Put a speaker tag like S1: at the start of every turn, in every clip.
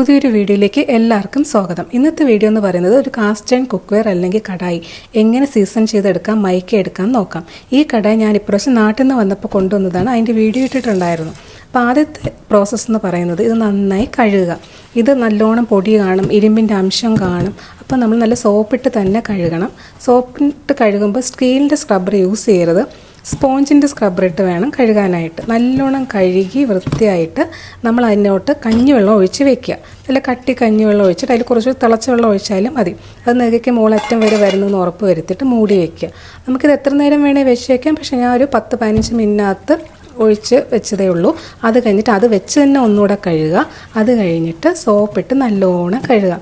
S1: പുതിയൊരു വീഡിയോയിലേക്ക് എല്ലാവർക്കും സ്വാഗതം. ഇന്നത്തെ വീഡിയോ എന്ന് പറയുന്നത് ഒരു കാസ്റ്റ് ആൻഡ് കുക്ക്വെയർ അല്ലെങ്കിൽ കടായി. എങ്ങനെ സീസൺ ചെയ്തെടുക്കാം മൈക്ക് എടുക്കാം നോക്കാം. ഈ കടായി ഞാൻ ഇപ്രാവശ്യം നാട്ടിൽ നിന്ന് വന്നപ്പോൾ കൊണ്ടുവന്നതാണ്. അതിന്റെ വീഡിയോ ഇട്ടിട്ടുണ്ടായിരുന്നു. അപ്പോൾ ആദ്യത്തെ പ്രോസസ്സ് എന്ന് പറയുന്നത് ഇത് നന്നായി കഴുകുക. ഇത് നല്ലോണം പൊടി കാണും ഇരുമ്പിന്റെ അംശം കാണും. അപ്പോൾ നമ്മൾ നല്ല സോപ്പിട്ട് തന്നെ കഴുകണം. സോപ്പിട്ട് കഴുകുമ്പോൾ സ്കീലിന്റെ സ്ക്രബ്ബർ യൂസ് ചെയ്യരുത്. സ്പോഞ്ചിന്റെ സ്ക്രബ്ബറിട്ട് വേണം കഴുകാനായിട്ട്. നല്ലോണം കഴുകി വൃത്തിയായിട്ട് നമ്മൾ അതിനോട്ട് കഞ്ഞിവെള്ളം ഒഴിച്ച് വെക്കുക. നല്ല കട്ടി കഞ്ഞിവെള്ളം ഒഴിച്ചിട്ട് അതിൽ കുറച്ച് തിളച്ച വെള്ളം ഒഴിച്ചാലും മതി. അത് നെകയ്ക്ക് മുകളറ്റം വരെ വരുന്നതെന്ന് ഉറപ്പ് വരുത്തിയിട്ട് മൂടി വെക്കുക. നമുക്കിത് എത്ര നേരം വേണേൽ വെച്ച് വയ്ക്കാം പക്ഷേ ഞാൻ ഒരു പത്ത് പതിനഞ്ച് മിനിറ്റിനകത്ത് ഒഴിച്ച് വെച്ചതേ ഉള്ളൂ. അത് കഴിഞ്ഞിട്ട് അത് വെച്ച് തന്നെ ഒന്നുകൂടെ കഴുകുക. അത് കഴിഞ്ഞിട്ട് സോപ്പിട്ട് നല്ലോണം കഴുകുക.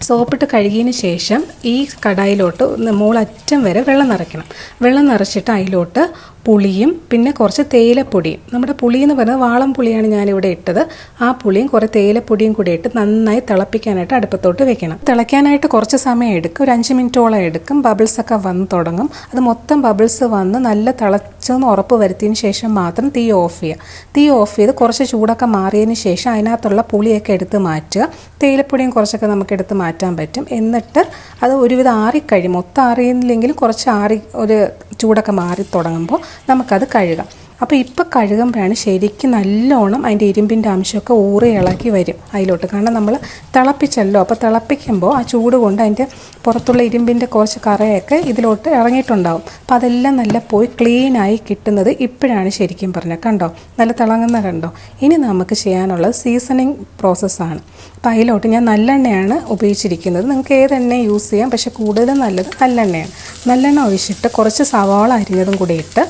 S1: സോപ്പിട്ട് കഴുകിയതിന് ശേഷം ഈ കടായിലോട്ട് മുകളറ്റം വരെ വെള്ളം നിറയ്ക്കണം. വെള്ളം നിറച്ചിട്ട് അതിലോട്ട് പുളിയും പിന്നെ കുറച്ച് തേയിലപ്പൊടിയും. നമ്മുടെ പുളി എന്ന് പറയുന്നത് വാളം പുളിയാണ് ഞാനിവിടെ ഇട്ടത്. ആ പുളിയും കുറേ തേയിലപ്പൊടിയും കൂടി ഇട്ട് നന്നായി തിളപ്പിക്കാനായിട്ട് അടുപ്പത്തോട്ട് വെക്കണം. തിളയ്ക്കാനായിട്ട് കുറച്ച് സമയം എടുക്കും. ഒരു അഞ്ച് മിനിറ്റോളം എടുക്കും. ബബിൾസ് ഒക്കെ വന്ന് തുടങ്ങും. അത് മൊത്തം ബബിൾസ് വന്ന് നല്ല തിളച്ചെന്ന് ഉറപ്പ് വരുത്തിയതിന് ശേഷം മാത്രം തീ ഓഫ് ചെയ്യുക. തീ ഓഫ് ചെയ്ത് കുറച്ച് ചൂടൊക്കെ മാറിയതിന് ശേഷം അതിനകത്തുള്ള പുളിയൊക്കെ എടുത്ത് മാറ്റുക. തേയിലപ്പൊടിയും കുറച്ചൊക്കെ നമുക്ക് എടുത്ത് മാറ്റാൻ പറ്റും. എന്നിട്ട് അത് ഒരുവിധം ആറിക്കഴിയും. മൊത്തം ആറിയില്ലെങ്കിലും കുറച്ച് ആറി ഒരു ചൂടൊക്കെ മാറി തുടങ്ങുമ്പോൾ നമുക്കത് കഴുകാം. അപ്പോൾ ഇപ്പോൾ കഴുകുമ്പോഴാണ് ശരിക്കും നല്ലോണം അതിന്റെ ഇരുമ്പിന്റെ അംശമൊക്കെ ഊറി ഇളക്കി വരും അതിലോട്ട്. കാരണം നമ്മൾ തിളപ്പിച്ചല്ലോ അപ്പോൾ തിളപ്പിക്കുമ്പോൾ ആ ചൂട് കൊണ്ട് അതിന്റെ പുറത്തുള്ള ഇരുമ്പിന്റെ കുറച്ച് കറയൊക്കെ ഇതിലോട്ട് ഇറങ്ങിയിട്ടുണ്ടാവും. അപ്പോൾ അതെല്ലാം നല്ല പോയി ക്ലീനായി കിട്ടുന്നത് ഇപ്പോഴാണ് ശരിക്കും പറഞ്ഞത്. കണ്ടോ? നല്ല തിളങ്ങുന്ന കണ്ടോ? ഇനി നമുക്ക് ചെയ്യാനുള്ളത് സീസണിങ് പ്രോസസ്സാണ് അപ്പോൾ അതിലോട്ട് ഞാൻ നല്ലെണ്ണയാണ് ഉപയോഗിച്ചിരിക്കുന്നത്. നിങ്ങൾക്ക് ഏതെണ്ണ യൂസ് ചെയ്യാം. പക്ഷേ കൂടുതലും നല്ലത് നല്ലെണ്ണയാണ്. നല്ലെണ്ണ ഒഴിച്ചിട്ട് കുറച്ച് സവാള അരിഞ്ഞതും കൂടി ഇട്ട്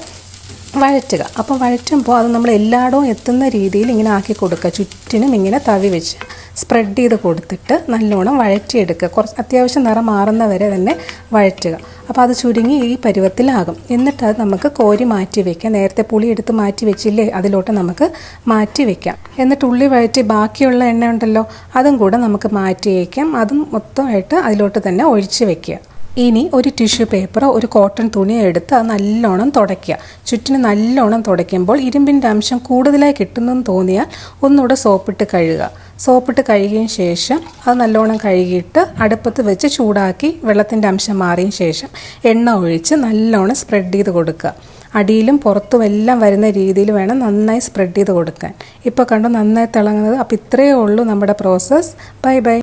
S1: വഴറ്റുക. അപ്പോൾ വഴറ്റുമ്പോൾ അത് നമ്മൾ എല്ലായിടവും എത്തുന്ന രീതിയിൽ ഇങ്ങനെ ആക്കി കൊടുക്കുക. ചുറ്റിനും ഇങ്ങനെ തവി വെച്ച് സ്പ്രെഡ് ചെയ്ത് കൊടുത്തിട്ട് നല്ലോണം വഴറ്റിയെടുക്കുക. കുറച്ച് അത്യാവശ്യം നിറം മാറുന്നവരെ തന്നെ വഴറ്റുക. അപ്പോൾ അത് ചുരുങ്ങി ഈ പരുവത്തിലാകും. എന്നിട്ട് അത് നമുക്ക് കോരി മാറ്റി വയ്ക്കാം നേരത്തെ പുളി എടുത്ത് മാറ്റി വെച്ചില്ലേ അതിലോട്ട് നമുക്ക് മാറ്റി വയ്ക്കാം എന്നിട്ട് ഉള്ളി വഴറ്റി ബാക്കിയുള്ള എണ്ണ ഉണ്ടല്ലോ അതും കൂടെ നമുക്ക് മാറ്റി വയ്ക്കാം അതും മൊത്തമായിട്ട് അതിലോട്ട് തന്നെ ഒഴിച്ച് വെക്കുക. ഇനി ഒരു ടിഷ്യൂ പേപ്പറോ ഒരു കോട്ടൺ തുണിയോ എടുത്ത് അത് നല്ലോണം തുടയ്ക്കുക. ചുറ്റിന് നല്ലോണം തുടയ്ക്കുമ്പോൾ ഇരുമ്പിന്റെ അംശം കൂടുതലായി കിട്ടുന്നെന്ന് തോന്നിയാൽ ഒന്നുകൂടെ സോപ്പിട്ട് കഴുകുക. സോപ്പിട്ട് കഴുകിയതിന് ശേഷം അത് നല്ലോണം കഴുകിയിട്ട് അടുപ്പത്ത് വെച്ച് ചൂടാക്കി വെള്ളത്തിന്റെ അംശം മാറിയ ശേഷം എണ്ണ ഒഴിച്ച് നല്ലോണം സ്പ്രെഡ് ചെയ്ത് കൊടുക്കുക. അടിയിലും പുറത്തും എല്ലാം വരുന്ന രീതിയിൽ വേണം നന്നായി സ്പ്രെഡ് ചെയ്ത് കൊടുക്കാൻ. ഇപ്പോൾ കണ്ടു നന്നായി തിളങ്ങുന്നത്? അപ്പോൾ ഇത്രയേ ഉള്ളൂ നമ്മുടെ പ്രോസസ്സ് ബൈ ബൈ